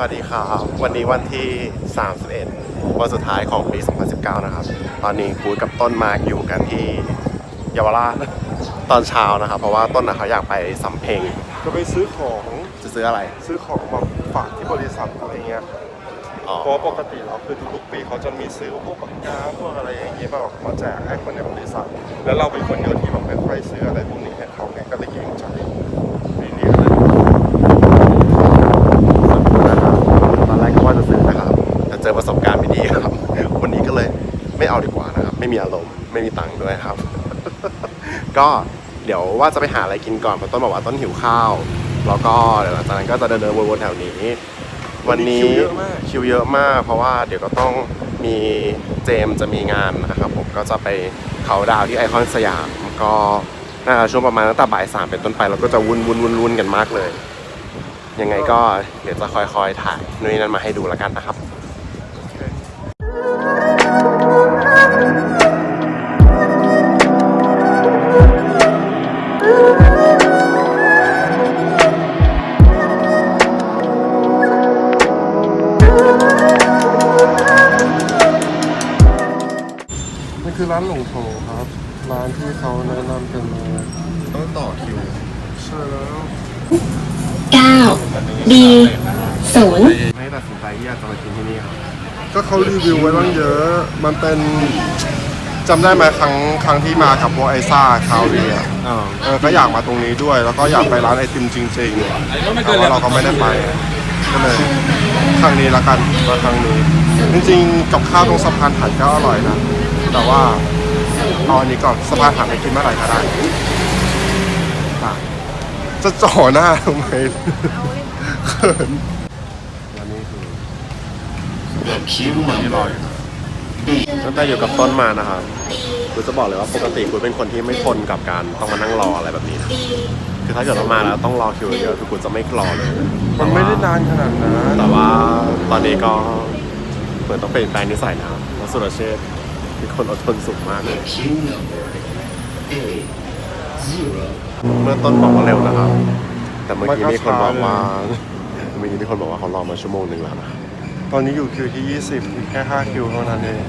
สวัสดีครับ วันนี้วันที่ 31 วันสุดท้ายของปี 2019 นะครับ ตอนนี้กูดกับต้นมาอยู่กันที่เยาวราชตอนเช้านะครับ เพราะว่าต้นนะเขาอยากไปสำเพ็งจะไปซื้อของจะซื้ออะไร ซื้อของมาฝากที่บริษัทอะไรเงี้ยอ๋อเพราะปกติแล้วคือทุกๆปีเขาจะมีซื้อพวกปากกาพวกอะไรอย่างเงี้ยแบบมาแจกให้คนในบริษัท แล้วเราเป็นคนเดียวที่แบบไม่ค่อยซื้ออะไรพวกนี้ให้เขาไงก็เลยเกรงใจปีนี้ก็เลย ตอนแรกก็ว่าจะซื้อนะครับ แต่เจอประสบการณ์ไม่ดีครับ วันนี้ก็เลยไม่เอาดีกว่านะครับ ไม่มีอารมณ์ไม่มีตังค์ด้วยครับ ก็เดี๋ยวว่าจะไปหาอะไรกินก่อนเพราะต้นบอกว่าต้นหิวข้าว แล้วก็เดี๋ยวหลังจากนั้นก็จะเดินเดินวนๆแถวนี้ วันนี้คิวเยอะมากคิวเยอะมาก เพราะว่าเดี๋ยวก็ต้องมีเจมส์จะมีงานนะครับผมก็จะไปเขาดาวน์ที่ไอคอนสยามก็น่าจะช่วงประมาณตั้งแต่บ่ายสามเป็นต้นไปเราก็จะวุ่นวุ่นวุ่นวุ่นกันมากเลย ยังไงก็เดี๋ยวจะคอยๆถ่ายนู่นนนั่นมาให้ดูแล้วกันนะครับ 9 B 0ไม่ตัดสินใจที่อยากจะมากินที่นี่ครับก็เขารีวิวไว้ตั้งเยอะ มันเป็นจำได้ไหมครั้งครั้งที่มากับพวกไอซ่าคาวเรียอ๋อเออก็อยากมาตรงนี้ด้วย แล้วก็อยากไปร้านไอติมจริงๆแต่ว่าเราก็ไม่ได้ไปก็เลยครั้งนี้ละกันมาครั้งนี้ จริงๆ กับข้าวตรงสะพานหันก็อร่อยนะ แต่ว่าเอาอันนี้ก่อนสะพานหันไปกินเมื่อไหร่ก็ได้อะจะจ่อหน้าทำไม เขินแล้วนี่คือคิวคนที่รออยู่ตั้งแต่อยู่กับต้นมานะครับกูจะบอกเลยว่าปกติกูเป็นคนที่ไม่ทนกับการต้องมานั่งรออะไรแบบนี้นะคือถ้าเกิดว่ามาแล้วต้องรอคิวเยอะๆคือกูจะไม่รอเลย มันไม่ได้นานขนาดนั้นแต่ว่าตอนนี้ก็เหมือนต้องเปลี่ยนแปลงนิสัยนะครับเพราะสุรเชษฐ์เป็นคนอดทนสูงมากเลยเมื่อต้นบอกว่าเร็วนะครับ แต่เมื่อกี้มีคนบอกว่า เมื่อกี้มีคนบอกว่าเขารอมาชั่วโมงหนึ่งแล้วนะ ตอนนี้อยู่คิวที่ 20อีกแค่ 5 คิวเท่านั้นเอง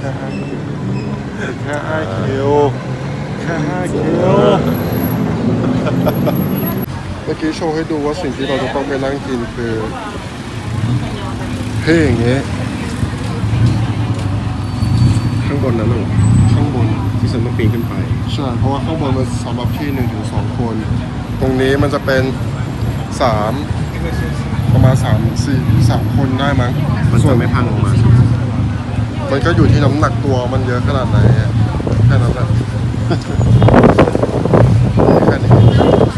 แค่5คิวอีกแค่5คิวแค่5คิว เมื่อกี้โชว์ให้ดูว่าสิ่งที่เราจะต้องไปนั่งกินคือเท่อย่างเงี้ยข้างบนนั้นหรอข้างบนที่ฉันต้องปีนขึ้นไป ใช่ เพราะว่าข้างบนมันสำหรับที่หนึ่งถึงสองคน ตรงนี้มันจะเป็นสาม ประมาณสามสี่สามคนได้มั้งมันจะไม่พังลงมาใช่ไหมมันก็อยู่ที่น้ำหนักตัวมันเยอะขนาดไหนอะแค่นั้นแหละ แค่นี้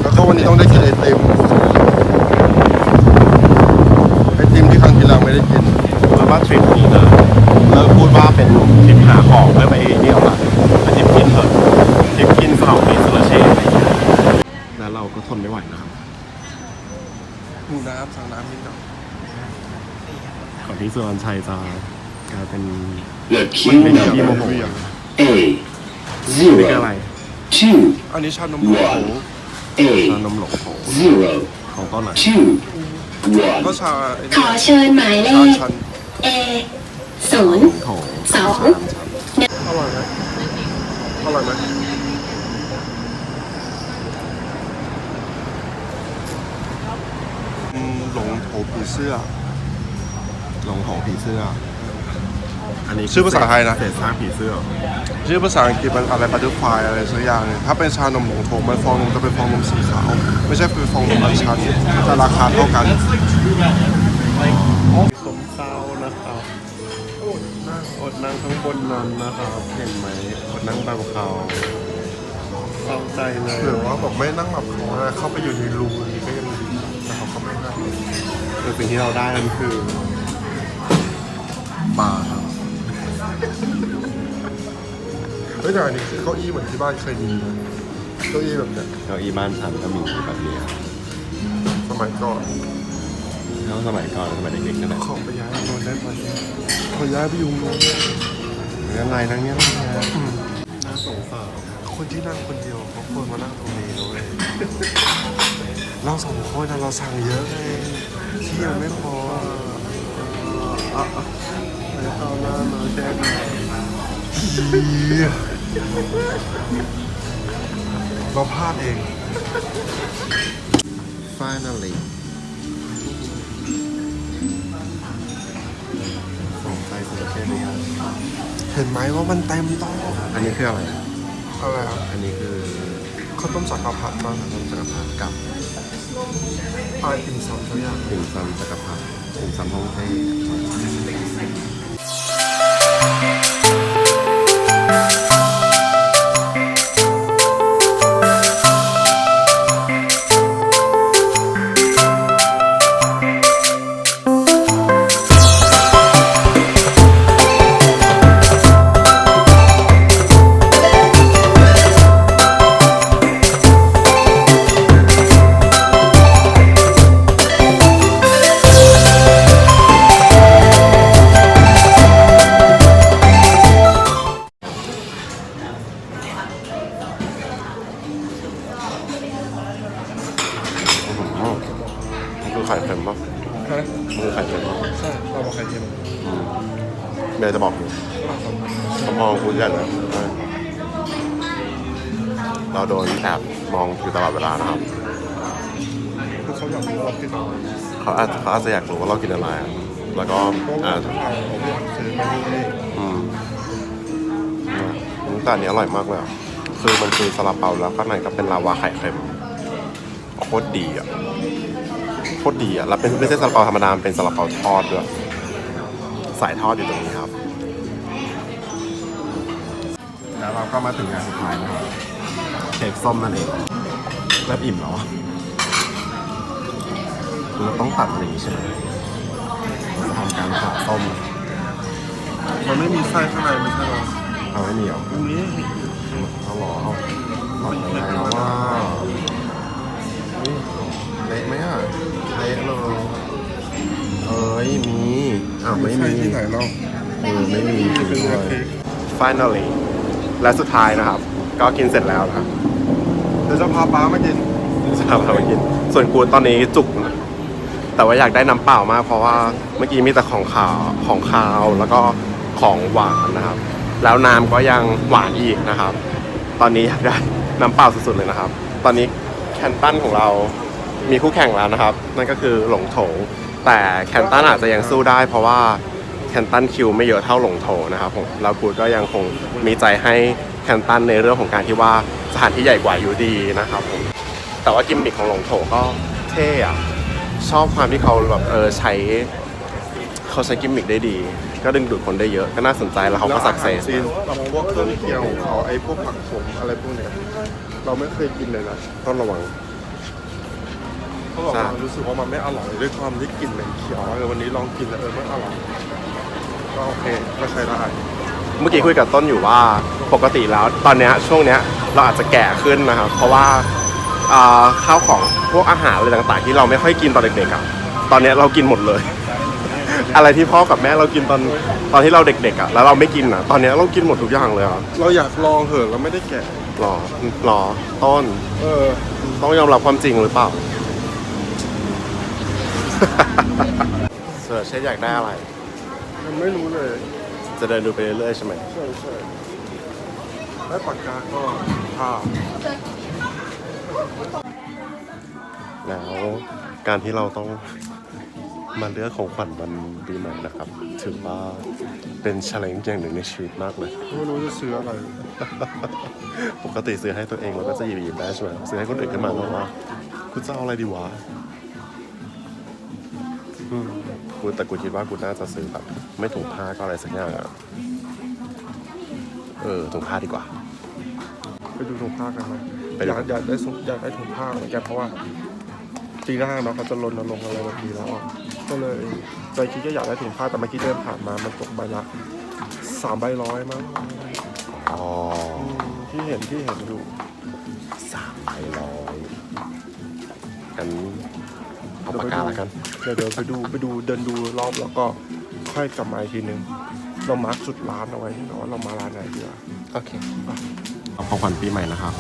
แล้วก็วันนี้ต้องได้กินไอติมไอติมที่ครั้งที่แล้วไม่ได้กิน แล้วว่าทริปนี้นะเลิกพูดว่าเป็นทริปหาของเพื่อไปนี่หรอกอะเป็นทริปกินเถอะทริปกินสนองปีสุรเชษฐ์อะไรอย่างเงี้ยแล้วเราก็ทนไม่ไหวนะครับ ดูน้ำสั่งน้ำนิดหน่อยก่อนที่สุรชัยจะกลายเป็น The เป็น queue ที่โม number โห A นี่คืออะไร zero two อันนี้ชานมโถ A ชานมหลงโถ zero ของต้นไหน two ก็ one ชาไอ้ขนี่อเชิญหมายเลชาข ชัน A หล0งโถสองชามชันอร่อยไหมอร่อยไหมอืม หลงโถผีเสื้อ หลงโถผีเสื้อ อันนี้ชื่อภาษาไทยนะ เศษซากผีเสื้อ ชื่อภาษาอังกฤษมันอะไรบัตเตอร์ไฟอะไรสักอย่างเนี่ยถ้าเป็นชานมหลงโถมันฟองนมจะเป็นฟองนมสีขาว ไม่ใช่เป็นฟองนมอัญชันแต่ราคาเท่ากัน สมเศร้านะครับอดนั่งอดนั่งข้างบนนั้นนะครับ เห็นไหมอดนั่งตามเขาเศร้าใจเลย หรือว่าแบบไม่นั่งแบบเขานะเข้าไปอยู่ในรูนี้ก็ยังดีแต่เขาก็ไม่นั่ง แต่สิ่งที่เราได้นั่นคือบาร์ครับเฮ้ยแต่อันนี้คือเก้าอี้เหมือนที่บ้านเคยมีนะเก้าอี้แบบเนี้ยเก้าอี้บ้านฉันก็มีแบบนี้ครับสมัยก่อนแล้วสมัยก่อนสมัยเด็กๆนั่นแหละขอไปย้ายนอนได้ไหมขอย้ายไปอยู่นู้นเรื่องอะไรนั่งเนี้ยน่าสงสารคนที่นั่งคนเดียวเขาควรมานั่งตรงนี้นะเว้ยเราสองคนนะเราสั่งเยอะไง ที่ยังไม่พออะอะไปเข้าหน้ามาแค่นี้เราพลาดเอง finally ส่งไปสุดแค่นี้ครับเห็นไหมว่ามันเต็มโต๊ะอันนี้คืออะไร อะไรอะอันนี้คือข้าวต้มจักรพรรดิมั้งต้มจักรพรรดิกับ ปลาติ่มซำทุกอย่าง ติ่มซำจักรพรรดิติ่มซำฮ่องเต้ รว่าเราอะไรเขาอาจเขาอาจจะอยากรู้ว่าเรากินอะไรอะแล้วก็ต่อ่าทุกทางผมอยากซื้อไปนี่อืมอืมแต่อันนี้อร่อยมากเลยอะคือมันคือซาลาเปาแล้วข้างในก็เป็นลาวาไข่เค็มโคตรดีอะโคตรดีอะแล้วเป็นไม่ใช่ซาลาเปาธรรมดามันเป็นซาลาเปาทอดด้วยสายทอดอยู่ตรงนี้ครับแล้วเราก็มาถึงงานสุดท้ายนะครับเค้กส้มนั่นเองเริ่มอิ่มแล้วอะ เราต้องตัดอะไรอย่างนี้ใช่ไหมเราจะทำการผ่าส้มมันไม่มีไส้ข้างในไม่ใช่หรอเอาไม่มีเหรอตรงนี้เอาเหรอเอาตัดยังไงแล้วว่าเละไหมอะเละเลยเอ้ยมีอ้าวไม่มีที่ไหนเราเออไม่มีจริงเป็นด้เนื้วอยเค้ก finally และสุดท้ายนะครับ ก็กินเสร็จแล้วนะครับเดี๋ยวจะพาป้ามากินจะพาเราไปกิน ส่วนกูตอนนี้จุกนะ แต่ว่าอยากได้น้ำเปล่ามาก เพราะว่าเมื่อกี้มีแต่ของขาวของคาวแล้วก็ของหวานนะครับ แล้วน้ำก็ยังหวานอีกนะครับ ตอนนี้อยากได้น้ำเปล่าสุดๆเลยนะครับ ตอนนี้แคนตันของเรามีคู่แข่งแล้วนะครับ นั่นก็คือหลงโถงแต่แคนตันอาจจะยังสู้ได้ เพราะว่าแคนตันคิวไม่เยอะเท่าหลงโถนะครับผมแล้วกูดก็ยังคงมีใจให้แคนตันในเรื่องของการที่ว่าสถานที่ใหญ่กว่าอยู่ดีนะครับผมแต่ว่ากิมมิคของหลงโถก็เท่อะ ชอบความที่เขาแบบเออใช้เขาใช้กิมมิคได้ดี ก็ดึงดูดคนได้เยอะ ก็น่าสนใจแล้วเขาก็สักเซสซีนแบบพวกเครื่องเคียงของเขาไอ้พวกผักขมอะไรพวกเนี้ยเราไม่เคยกินเลยนะต้องระวังเขาบอกใช่ว่ารู้สึกว่ามันไม่อร่อยด้วยความที่กลิ่นเหม็นเขียวเออวันนี้ลองกินแล้วเออไม่อร่อยก็โอเคก็ใช้ได้เมื่อกี้คุยกับต้นอยู่ว่าปกติแล้วตอนเนี้ยช่วงเนี้ยเราอาจจะแก่ขึ้นนะครับ เพราะว่าอ่า ข้าวของพวกอาหารอะไรต่างๆ ที่เราไม่ค่อยกินตอนเด็กๆอะตอนเนี้ยเรากินหมดเลย อะไรที่พ่อกับแม่เรากินตอนตอนที่เราเด็กๆอะแล้วเราไม่กินอะตอนเนี้ยเรากินหมดทุกอย่างเลยอะเราอยากลองเหอะเราไม่ได้แกะหรอหรอต้นเออต้องยอมรับความจริงหรือเปล่า เสือเชฟอยากได้อะไร มันไม่รู้เลยจะเดินดูไปเรื่อยๆใช่ไหมใช่ใช่และปากกาก็ผ้า แล้วการที่เราต้องมาเลือกของขวัญวันปีใหม่นะครับ ถือว่าเป็นช l เลนจ์อย่างหนึ่งในชีวิตมากเลย ไม่รู้จะซื้ออะไร ปกติซื้อให้ตัวเองเราก็จะหยิบหยิบได้ใช่ไหมซื้อให้คนอื่นขึ้นมาแล้วว่ากูจะเอาอะไรดีวะอืมกูแต่กูคิดว่ากูน่าจะซื้อแบบไม่ถุงผ้าก็อะไรสักอย่างอะเออถุงผ้าดีกว่า ไปดูถุงผ้ากันไหมไปดู อยากอยากได้ถุงอยากได้ถุงผ้าเหมือนกันเพราะว่า ปีหน้าเนาะเขาจะรณรงค์อะไรแบบนี้แล้วอะก็เลยใจคิดก็อยากได้ถุงผ้าแต่เมื่อกี้เดินผ่านมามันตกใบละสามใบร้อยมั้งอ๋ออืมที่เห็นที่เห็นอยู่สามใบร้อยงั้นเอาปากกาละกัน เดี๋ยวเดี๋ยวไปดูไปดูเดินดูรอบแล้วก็ค่อยกลับมาอีกทีนึงเรามาร์คจุดร้านเอาไว้เนาะว่าเรามาร้านไหนดีกว่าโอเค เอาของขวัญปีใหม่นะครับ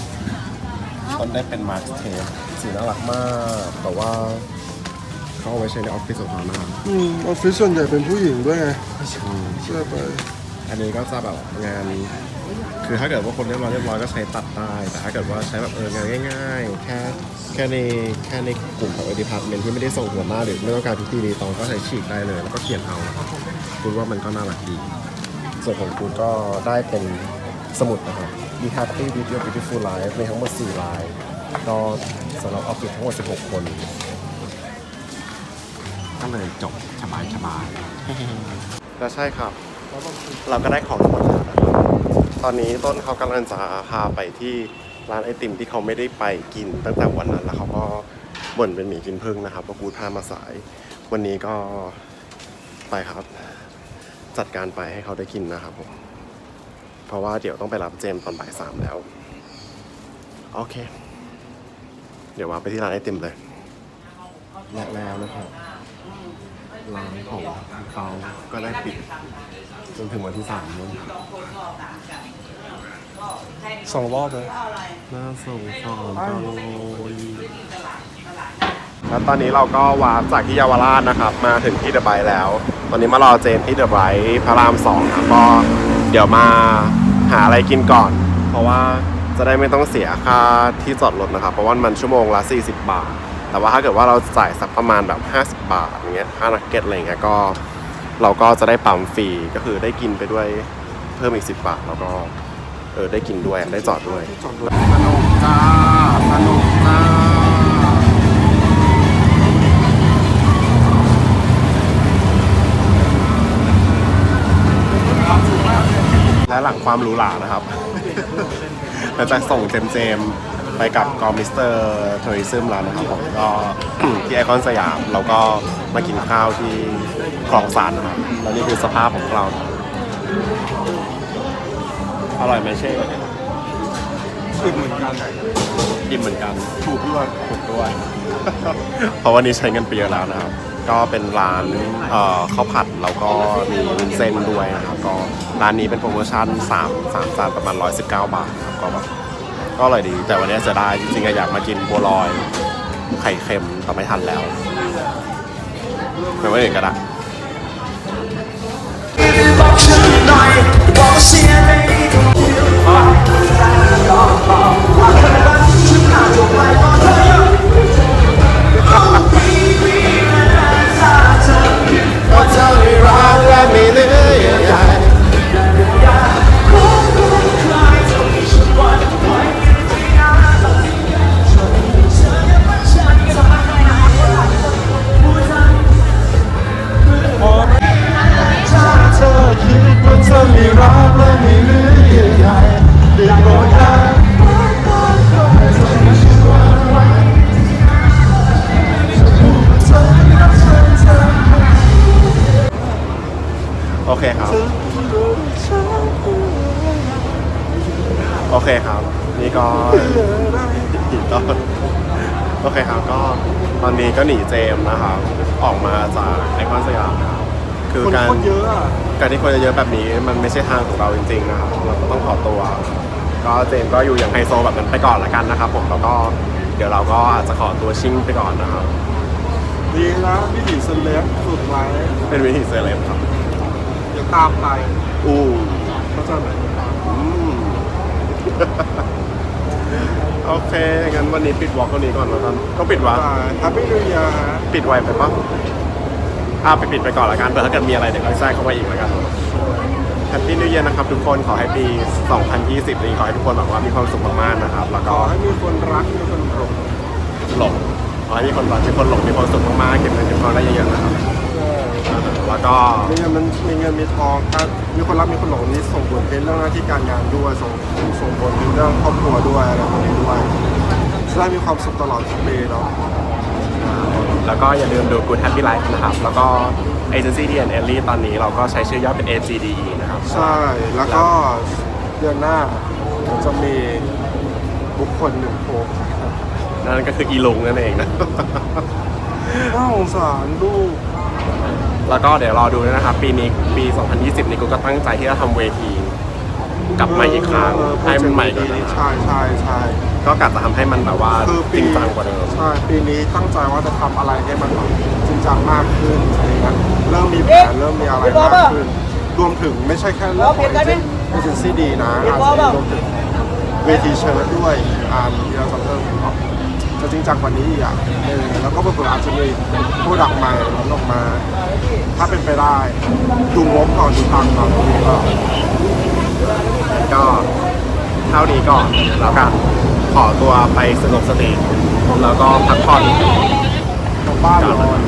ต้นได้เป็นมาร์คเทปสีน่ารักมาก แต่ว่าเขาเอาไว้ใช้ในออฟฟิศของเขานะครับอืมออฟฟิศส่วนใหญ่เป็นผู้หญิงด้วยไงใช่ไป อันนี้ก็จะแบบงาน คือถ้าเกิดว่าคนเรียบร้อยเรียบร้อยก็ใช้ตัดได้ แต่ถ้าเกิดว่าใช้แบบเอองานง่ายๆ แค่แค่ในแค่ในกลุ่มของเอดิพาร์ตเมนที่ไม่ได้ส่งหัวหน้าหรือไม่ต้องการพิธีรีตองก็ใช้ฉีกได้เลย แล้วก็เขียนเอาคุณว่ามันก็น่ารักดี ส่วนของคุณก็ได้เป็นสมุดนะครับ Be Happy with Your Beautiful Life มีทั้งหมด4ลาย ก็สำหรับออฟฟิศทั้งหมด 16 คน ก็เลยจบสบายสบายก็ใช่ครับ เราก็ได้ของทั้งหมดแล้วนะครับตอนนี้ต้นเขากำลังจะพาไปที่ร้านไอติมที่เขาไม่ได้ไปกินตั้งแต่วันนั้นแล้วเขาก็บ่นเป็นหมีกินพึ่งนะครับว่ากูดพามาสาย วันนี้ก็ไปครับ จัดการไปให้เขาได้กินนะครับผม เพราะว่าเดี๋ยวต้องไปรับเจมส์ตอนบ่ายสามแล้ว โอเค เดี๋ยวว่าไปที่ร้านไอติมเลยและแล้วนะครับร้านของเขาก็ได้ปิด จนถึงวันที่สามนู้นสองรอบเลยน่าสงสารจังเลยแล้วตอนนี้เราก็วาร์ปจากที่เยาวราชนะครับ มาถึงที่เดอะไบรท์แล้ว ตอนนี้มารอเจนที่เดอะไบรท์พระรามสองครับก็เดี๋ยวมา หาอะไรกินก่อน เพราะว่าจะได้ไม่ต้องเสียค่าที่จอดรถนะครับ เพราะว่ามันชั่วโมงละ 40 บาท แต่ว่าถ้าเกิดว่าเราจ่ายสักประมาณแบบ 50 บาทอย่างเงี้ยค่านักเก็ตอะไรเงี้ยก็ เราก็จะได้ปั๊มฟรีก็คือได้กินไปด้วยเพิ่มอีก 10 บาท แล้วก็เออได้กินด้วยได้จอดด้วย จอดรถสนุกจ้าสนุกจ้า ความหรูหรานะครับเราจะส่งเจมเจมไปกับกอมิสเตอร์ทัวริซึมแล้วนะครับผมก็ ที่ไอคอนสยามเราก็มากินข้าวที่คลองสานนะครับ แล้วนี่คือสภาพของเราอร่อยไหมเช่ขึ้นเหมือนกันอิ่มเหมือนกัน ถูกด้วยถูกด้วย เพราะวันนี้ใช้เงินไปเยอะแล้วนะครับ ก็เป็นร้านเอ่อข้าวผัดแล้วก็มีวุ้นเส้นด้วยนะครับก็ร้านนี้เป็นโปรโมชั่น3 3จานประมาณ 119 บาทนะครับก็แบบก็อร่อยดี แต่วันนี้จะได้จริงๆอะอยากมากินบัวลอยไข่เค็มแต่ไม่ทันแล้วไม่ว่าอื่นก็ได้โอ me คครับ นี่ก็อีกต้นโอเคครับก็ตอนนี้ก็หนีเจมส์นะครับออกมาจากไอคอนสยามนะครับคือคนการโคตรเยอะอะการที่คนเยอะๆแบบนี้มันไม่ใช่ทางของเราจริงๆนะครับเราก็ต้องขอตัว ก็เจมส์ก็อยู่อย่างไฮโซแบบนั้นไปก่อนละกันนะครับ ผมแล้วก็เดี๋ยวเราก็อาจจะขอตัวชิ่งไปก่อนนะครับ ดีนะวิถีเซเลบสุดไลฟ์เป็นวิธีเซเลบครับอย่าตามไปอู้ เข้าใจไหมอืม โอเค งั้นวันนี้ปิดวอล์กเท่านี้ก่อนแล้วกันก็ปิดวะแฮปปี้นิวเยียร์ปิดไวไปปะอ่าไปปิดไปก่อนละกันเผื่อถ้าเกิดมีอะไรเดี๋ยวค่อยแทรกเข้ามาอีกละกันแฮปปี้นิวเยียนะครับทุกคน ขอให้ปี 2020นี้ขอให้ทุกคนแบบว่ามีความสุขมากๆนะครับ แล้วขก็อให้มีคนรักมีคนหลงหลงขอให้มีคนรักมีคนหลงมีความสุขมากๆเก็บเงินเก็บทองได้เยอะๆนะครับ แล้วก็มีเงินมันมีเงินมีทองถ้ามีคนรักมีคนหลงนี่ส่งผลเป็นเรื่องหน้าที่การงานด้วยส่งส่งผลเป็นเรื่องครอบครัวด้วยอะไรพวกนี้ด้วยจะได้มีความสุขตลอดทั้งปีเนาะแล้วก็อย่าลืมดู Good Happy Life นะครับ แล้วก็ Agency D N Ellie ตอนนี้เราก็ใช้ชื่อย่อเป็น AGDE นะครับ ใช่ แล้วก็เดือนหน้าจะมีบุคคลหนึ่งโผล่นั่นก็คืออีลุงนั่นเองนะน่าสงสารลูก แล้วก็เดี๋ยวรอดูด้วยนะครับ ปีนี้ปี 2020 นี้กูก็ตั้งใจที่จะทำเวที กลับมาอีกครั้งเออให้มันใหม่กว่าปีเดิมใช่ใช่ใช่ก็กะจะทำให้มันแบบว่าคือจปีริงจังกว่าเดิม ใช่ปีนี้ตั้งใจว่าจะทำอะไรให้มันแบบจริงจังมากขึ้นอะไรเงี้ยเริ่มมีแผนเริ่มมีอะไรมากขึ้นรวมถึงไม่ใช่แค่เรื่องของเอเจนซี่ดีนะอาจจะรวมถึงเวทีเชิญด้วยอ่านที่เราจะเพิ่ม จะจริงจังกว่านี้อีกอะเออแล้วก็เผื่อๆอาจจะมีผู้ดักใหม่ล้นออกมา ถ้าเป็นไปได้ดูงบก่อนดูตังค์ก่อนดีก็ก็เท่านี้ก่อนแล้วกันขอตัวไปสนุกสติแล้วก็พักผ่อนกลับบ้านนอนง่วง